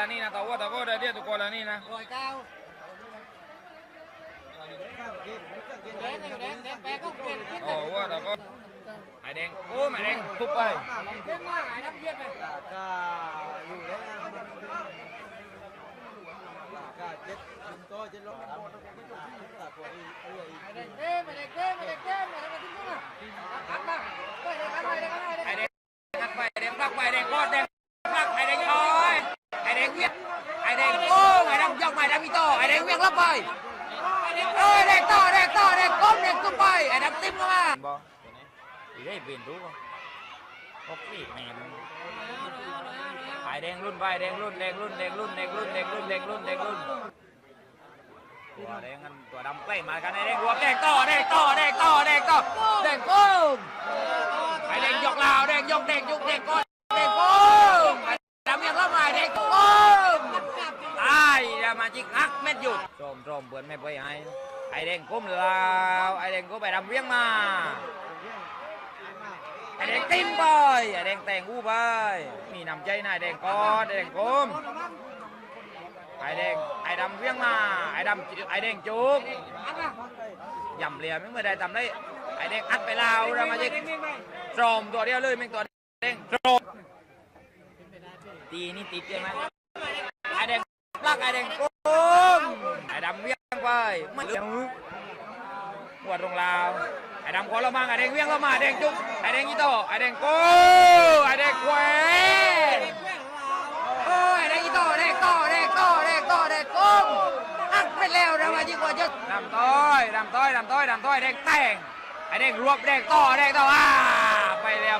นะร้อยเก้าแดงแดงแดงแปะก็เปลี่ยนขึ้นโอ้ว่าเราก็ไอแดงโอ้ไอแดงทุบไปเล่นมาหายน้ำเพี้ยนไปก็อยู่ได้นะก็เจ็ดชิ้นโตเจ็ดลบตาพวกนี้เรื่อยไม่ได้เก้ไม่ได้เก้ไม่ได้เก้ไม่ได้มาทิ้งมาอัดมาเฮ้ยอัดมาอัดมาไอแดงงัดไปไอแดงพลักไปไอแดงกอดแดงพลักไอแดงลอยไอแดงเวียงไอแดงโอ้ไอแดงยกไปไอแดงมีโตไอแดงเวียงรับไปเอ้ยแดงต่อแดงต่อแดงก้มแดงตุ้มไปไอแดงติ้มเข้ามาบอตัวนี้ได้เป็นรู้ป่ะโอ้ปีแม่มึงไอแดงรุ่นไปแดงรุ่นแดงรุ่นแดงรุ่นแดงรุ่นแดงรุ่นแดงรุ่นแดงรุ่นตัวแดงกันตัวดำใกล้มากันไอแดงรวมแดงต่อแดงต่อแดงต่อแดงต่อแดงก้มไอแดงยกลาวแดงยกแดงยกแดงก้อนแดงโก้งไอดำยังเข้ามาแดงโก้งตายดำ มาจิกอักเม็ดหยุดโจมโจมเปื่อนไม่ไปไอไอแดงก้มลาวไอแดงก้มไปดำเวียงมาไอแดงติ้มไปไอแดงแต่งอู้ไปมีนำใจนายแดงก้อนไอแดงก้มไอแดงไอดำเวียงมาไอดำไอแดงจุกยำเลียไม่เมื่อใดทำได้ไอแดงอัดไปลาวดำมาจิกโจมตัวเดียวเลยแม่งตัวเด้งโจมตีนี่ติดใช่ไหมไอแดง ลากไอแดงโกงไอดำเวียงไปมันเดี๋ยวหัวตรงลาวไอดำขอละมังไอแดงเวียงละมาไอแดงจุกไอแดงอีโตไอแดงโกงไอแดงแขวโอ้ไอแดงอีโตแดงโตแดงโตแดงโตแดงโกงอักไปแล้วนะว่ายิ่งกว่าจะดำต้อยดำต้อยดำต้อยดำต้อยแดงแต่งไอแดงรวบแดงต่อแดงต่ออ่าไปแล้ว